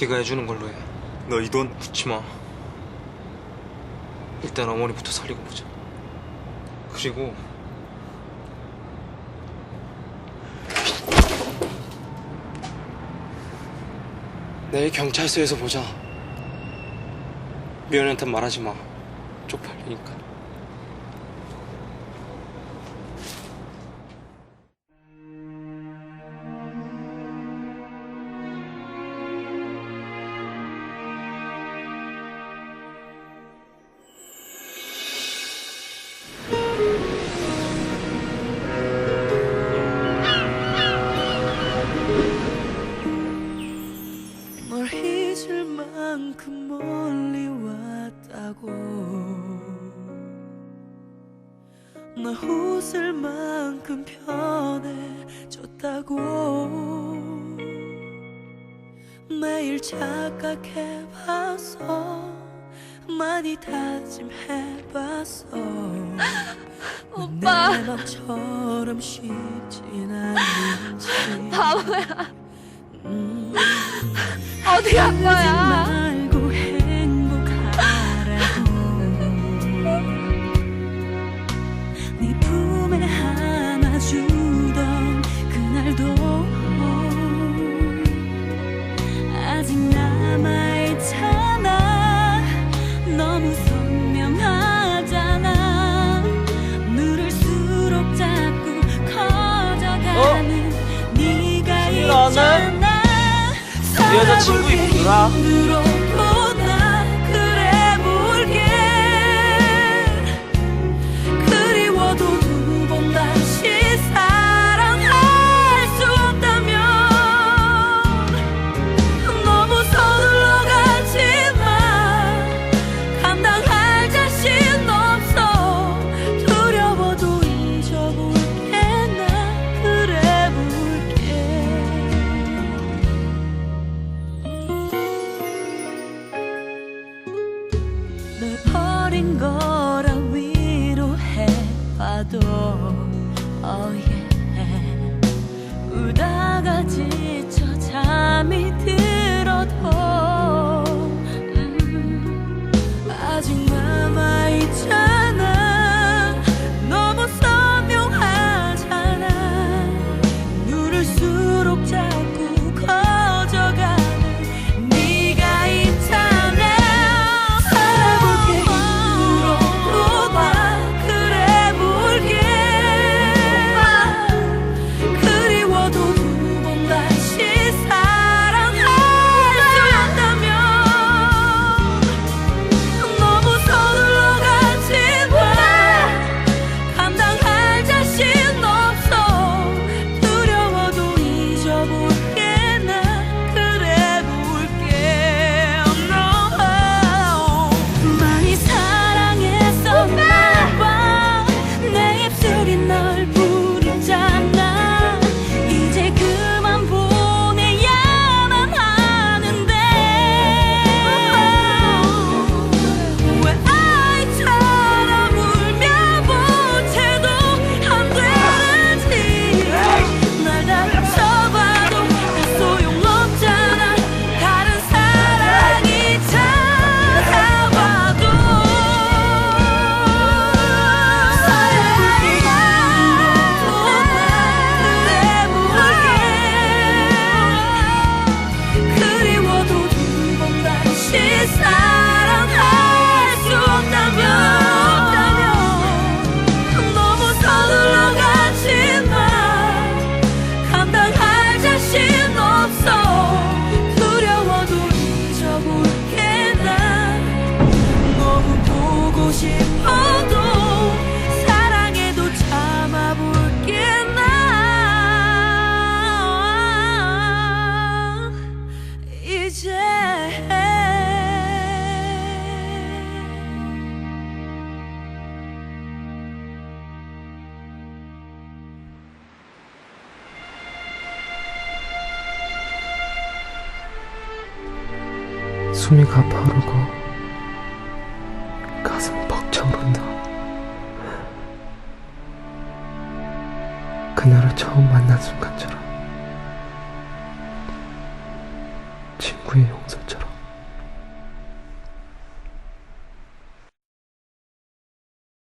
네가 해주는 걸로 해. 너 이 돈 붙지 마. 일단 어머니부터 살리고 보자. 그리고 내일 경찰서에서 보자. 미연이한테 말하지 마. 쪽팔리니까. 나 웃을 만큼 편해졌다고. 매일 착각해봐서 많이 다짐해봐서. 오빠. 내 맘처럼 쉽진 않은지. 바보야. 음, 어디 간 거야? 여자친구 이쁘더라 널 버린 거라 위로해봐도 oh yeah. 우다가지 숨이 가파르고 가슴 벅차오른다. 그녀를 처음 만난 순간처럼 친구의 용서처럼.